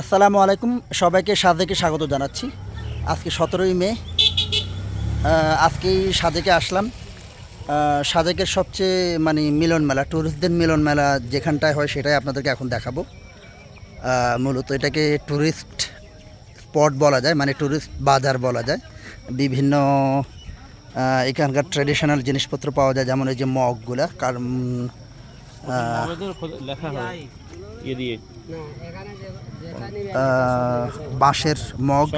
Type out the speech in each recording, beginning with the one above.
আসসালামু আলাইকুম, সবাইকে সাজেকে স্বাগত জানাচ্ছি। আজকে সতেরোই মে আজকেই সাজেকে আসলাম। সাজেকের সবচেয়ে মানে মিলন মেলা ট্যুরিস্টদের মিলন মেলা যেখানটায় হয় সেটাই আপনাদেরকে এখন দেখাবো। মূলত এটাকে ট্যুরিস্ট স্পট বলা যায় মানে ট্যুরিস্ট বাজার বলা যায়। বিভিন্ন এখানকার ট্র্যাডিশনাল জিনিসপত্র পাওয়া যায়, যেমন এই যে মগগুলা, কারণ ইয়ে দিয়ে। বাঁশের মগ।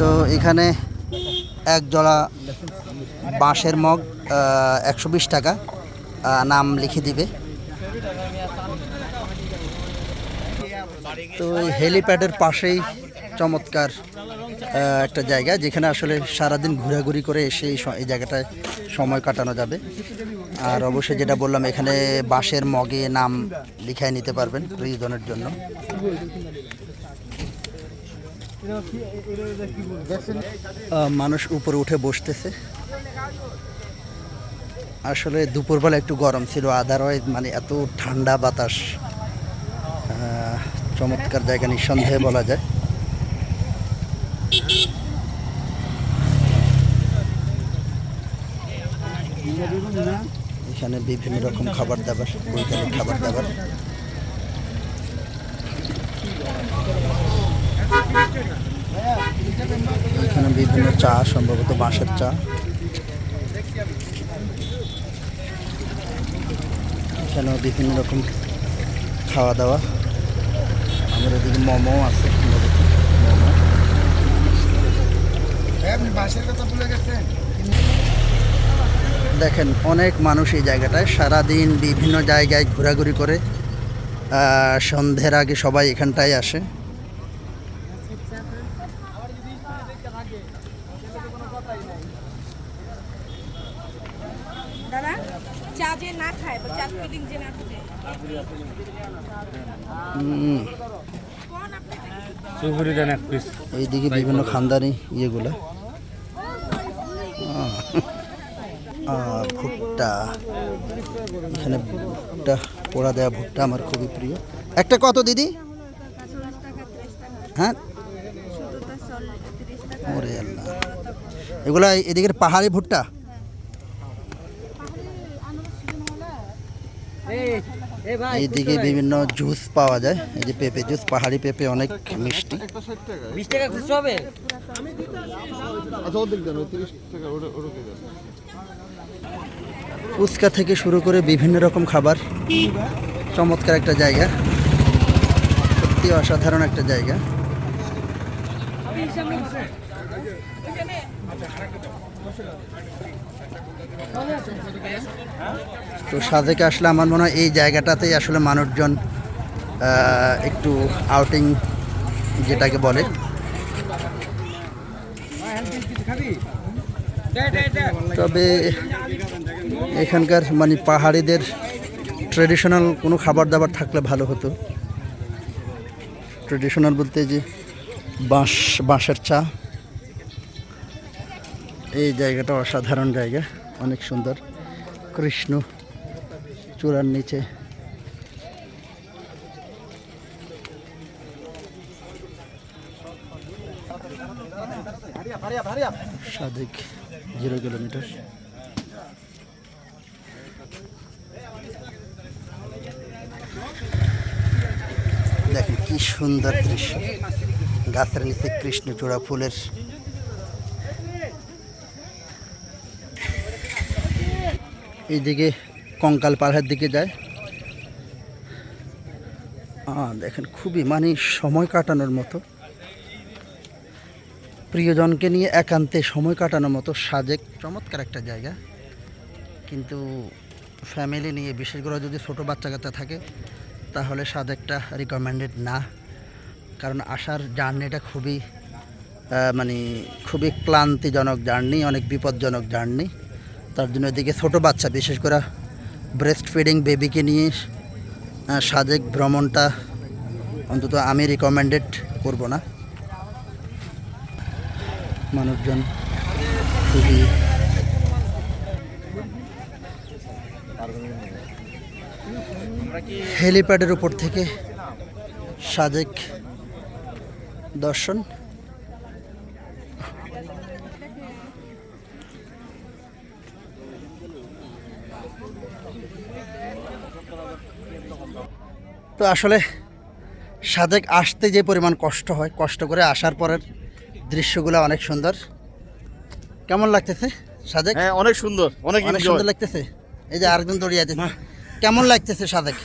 তো এখানে এক জোড়া বাঁশের মগ একশো বিশ টাকা নাম লিখে দিবে। তো এই হেলিপ্যাডের পাশেই চমৎকার একটা জায়গা যেখানে আসলে সারাদিন ঘোরাঘুরি করে এসে এই জায়গাটায় সময় কাটানো যাবে। আর অবশ্যই যেটা বললাম, এখানে বাঁশের মগে নাম লিখায় নিতে পারবেন প্রিয়জনের জন্য। মানুষ উপরে উঠে বসতেছে। আসলে দুপুরবেলা একটু গরম ছিল আদারওয়াইজ মানে এত ঠান্ডা বাতাস চমৎকার জায়গা, নিঃসন্দেহে বলা যায়। এখানে বিভিন্ন রকম খাবার দাবার বৈজ্ঞানিক খাবার দাবার। এখানে বিভিন্ন চা, সম্ভবত বাঁশের চা। এখানেও বিভিন্ন রকম খাওয়া দাওয়া। আমাদের এদিকে মোমো আছে, সম্ভবত মোমো। দেখেন অনেক মানুষ এই জায়গাটায় সারাদিন বিভিন্ন জায়গায় ঘোরাঘুরি করে সন্ধ্যের আগে সবাই এখানটায় আসে। এইদিকে বিভিন্ন যে না ভুট্টা। এখানে ভুট্টা পোড়া দেওয়া ভুট্টা আমার খুবই প্রিয়। একটা কত দিদি? হ্যাঁ? ওরে আল্লাহ। এগুলা এদিকের পাহাড়ি ভুট্টা? এইদিকে বিভিন্ন জুস পাওয়া যায়। এই যে পেঁপে জুস পাহাড়ি পেঁপে অনেক মিষ্টি। ফুচকা থেকে শুরু করে বিভিন্ন রকম খাবার। চমৎকার একটা জায়গা। সত্যি অসাধারণ একটা জায়গা। তো সাজেকে আসলে আমার মনে হয় এই জায়গাটাতেই আসলে মানুষজন একটু আউটিং যেটাকে বলে। তবে এখানকার মানে পাহাড়িদের ট্রেডিশনাল কোনো খাবার দাবার থাকলে ভালো হতো। ট্রেডিশনাল বলতে যে বাঁশ, বাঁশের চা। এই জায়গাটা অসাধারণ জায়গা, অনেক সুন্দর। কৃষ্ণ চূড়ার নিচে। সাদিক। Zero kilometre. দেখেন কি সুন্দর দৃশ্য। গাছের নিচে কৃষ্ণচূড়া ফুলের। এইদিকে কঙ্কাল পাহাড়ের দিকে যায়। দেখেন খুবই মানে সময় কাটানোর মতো। প্রিয়জনকে নিয়ে একান্তে সময় কাটানোর মতো সাজেক, চমৎকার একটা জায়গা। কিন্তু ফ্যামিলি নিয়ে, বিশেষ করে যদি ছোটো বাচ্চা কাচ্চা থাকে, তাহলে সাজেকটা রিকমেন্ডেড না। কারণ আসার জার্নিটা খুবই মানে খুবই ক্লান্তিজনক জার্নি, অনেক বিপজ্জনক জার্নি। তার জন্য এদিকে ছোটো বাচ্চা, বিশেষ করে ব্রেস্ট ফিডিং বেবিকে নিয়ে সাজেক ভ্রমণটা অন্তত আমি রিকমেন্ডেড করব না। মানুষজন খুবই হেলিপ্যাডের উপর থেকে সাজেক দর্শন। তো আসলে সাজেক আসতে যে পরিমাণ কষ্ট হয়, কষ্ট করে আসার পরের দৃশ্যগুলো অনেক সুন্দর। কেমন লাগতেছে? সাজেক হ্যাঁ অনেক সুন্দর অনেক অনেক সুন্দর লাগতেছে? এই যে আরেকজন দৌড়িয়ে আছে। কেমন লাগতেছে সাজেক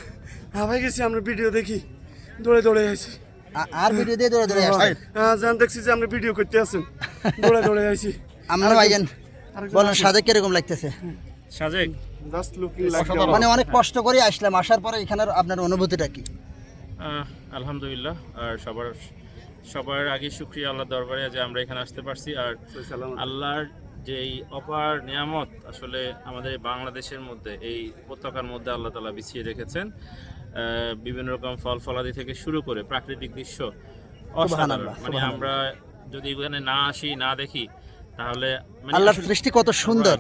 হাবাই গেছি আমরা ভিডিও দেখি। দৌড়ে দৌড়ে আইছি। আর ভিডিও দিয়ে দৌড়ে দৌড়ে আসছে হ্যাঁ জান দেখছি যে আমরা ভিডিও করতে আছেন। দৌড়ে দৌড়ে আইছি। আমরা ভাইজান বলেন সাজেক কীরকম লাগতেছে? সাজেক জাস্ট লুকিং লাইক মানে অনেক কষ্ট করে আসলাম আসার পরে এখানের আপনার অনুভূতিটা কি? আলহামদুলিল্লাহ আর সবার সবার আগে শুক্রিয়া আল্লাহ দরবারে যে আমরা এখানে আসতে পারছি। আর আল্লাহর যে এই অপার নিয়ামত আসলে আমাদের বাংলাদেশের মধ্যে এই উপত্যকার মধ্যে আল্লাহ তালা বিছিয়ে রেখেছেন। বিভিন্ন রকম ফল ফলাদি থেকে শুরু করে প্রাকৃতিক দৃশ্য অসাধারণ। মানে আমরা যদি এখানে না আসি না দেখি তাহলে মানে আল্লাহর সৃষ্টি কত সুন্দর।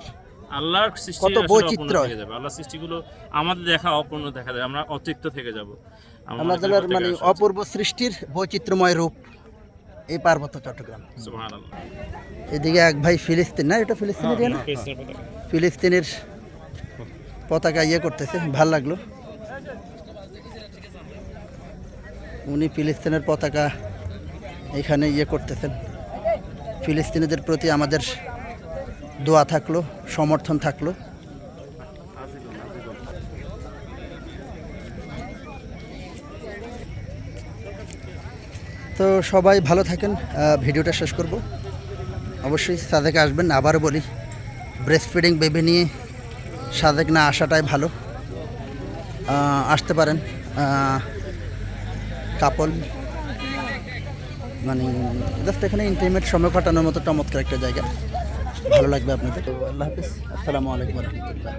আল্লাহর সৃষ্টি কত বৈচিত্র্য। থেকে যাবে। আল্লাহর সৃষ্টিগুলো আমাদের দেখা অপূর্ণ দেখা যায়। আমরা অতৃপ্ত থেকে যাব। আল্লাহ মনে অপূর্ব সৃষ্টির বৈচিত্র্যময় রূপ এই পার্বত্য চট্টগ্রাম। এদিকে এক ভাই ফিলিস্তিন না এটা ফিলিস্তিনের না ফিলিস্তিনের পতাকা ইয়ে করতেছে ভালো লাগল। উনি ফিলিস্তিনের পতাকা এখানে ইয়ে করতেছেন। ফিলিস্তিনিদের প্রতি আমাদের দোয়া থাকল সমর্থন থাকল। তো সবাই ভালো থাকেন। ভিডিওটা শেষ করব। অবশ্যই সাদেকে আসবেন, আবারও বলি ব্রেস্ট ফিডিং বেবি নিয়ে সাদেক না আসাটাই ভালো। আসতে পারেন। কাপল মানে জাস্ট এখানে ইন্টিমেট সময় কাটানোর মতো চমৎকার একটা জায়গা। ভালো লাগবে আপনাদের। আল্লাহ হাফিজ। আসসালামু আলাইকুম রহমতুল্লাহ।